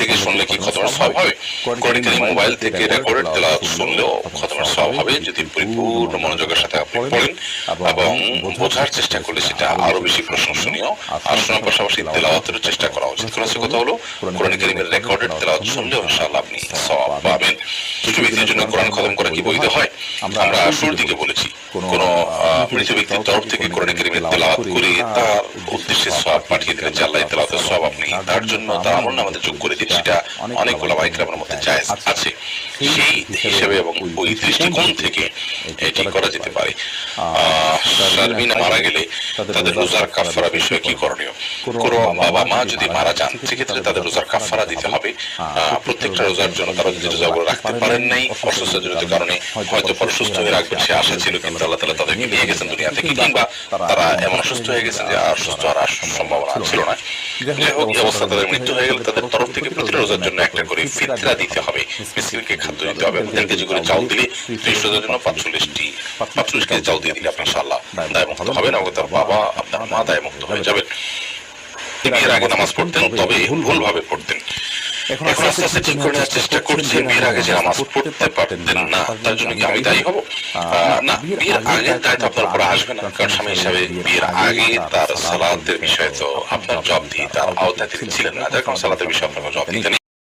থেকে শুনলে কি খতমের সব হবে কারীম মোবাইল থেকে রেকর্ডেড তেলাওয়াত শুনলেও খতমের সব হবে যদি পরিপূর্ণ মনোযোগের সাথে আপনি পড়েন। এবং বোঝার চেষ্টা করলে সেটা আরও বেশি প্রশংসনীয়। আর শোনার পাশাপাশি তেলাওয়াতের চেষ্টা করা উচিত। খোলাসা কথা হলো কোরআন কারীমের রেকর্ডেড তেলাওয়াত শুনলেও ইনশাআল্লাহ আপনি সওয়াব পাবেন। কিছু ব্যক্তির জন্য কোরআন খতম করা কি বৈধ হয়? আমরা শুরুর দিকে বলেছি। কোন মৃত ব্যক্তির তরফ থেকে কোরআন কারীমের তেলাওয়াত করে তার উদ্দেশ্যে সব পাঠিয়ে দিলেন যে আল্লাহ তো সব আপনি তার জন্য তার আমল আমাদের যোগ করে দিন সেটা অনেক ওলামা ইকরামের মধ্যে জায়েজ আছে। সেই হিসেবে এবং ওই দৃষ্টিকোণ থেকে এটি করা যেতে পারে। আহ, মারা গেলে তাদের রোজার কাফারা বিষয়ে কি করণীয়? কোনো বাবা মা যদি মারা যান সেক্ষেত্রে তাদের রোজার কাফারা দিতে হবে। আহ, প্রত্যেকটা রোজার জন্য তারা যদি রোজাগুলো রাখতে পারেন নাই অসুস্থজনিত কারণে হয়তো পরে সুস্থ হয়ে রাখবেন সে আশা ছিল কিন্তু আল্লাহ তালা তাদেরকে নিয়ে গেছেন দুনিয়া থেকে কিংবা তারা এমন অসুস্থ হয়ে গেছেন যে আর সুস্থ আর সম্ভাবনা ছিল না। এই অবস্থা তাদের মৃত্যু হয়ে গেলে তাদের তরফ থেকে প্রতিটা রোজার জন্য একটা করে ফিতরা দিতে হবে। মিসকিনকে খাদ্য দিতে হবে। এবং কেজি করে চাউল দিলে ত্রিশ রোজার জন্য পাঁচচল্লিশটি পাঁচচল্লিশ কেজি চাউল দিয়ে দিলে আপনার সাল্লাহ দায় মুক্ত হবে। না তার বাবা আপনার মা দায় মুক্ত হয়ে যাবেন। তিনি এর আগে নামাজ পড়তেন তবে ভুলভাবে পড়তেন। এখন আস্তে ঠিক করে নেওয়ার চেষ্টা করছেন বিয়ের আগে যে নামাজ পড়তে পারতেন না তার জন্য কি আমি দায়ী হব? না বিয়ের আগে দায়িত্ব আপনার উপরে আসবে না কারণ স্বামী হিসাবে বিয়ের আগে তার সালাতের বিষয়ে তো আপনার জব দিয়ে তার আওতায় তিনি ছিলেন না যার কারণ সালাতের বিষয়ে আপনাকে জব দিতে নেই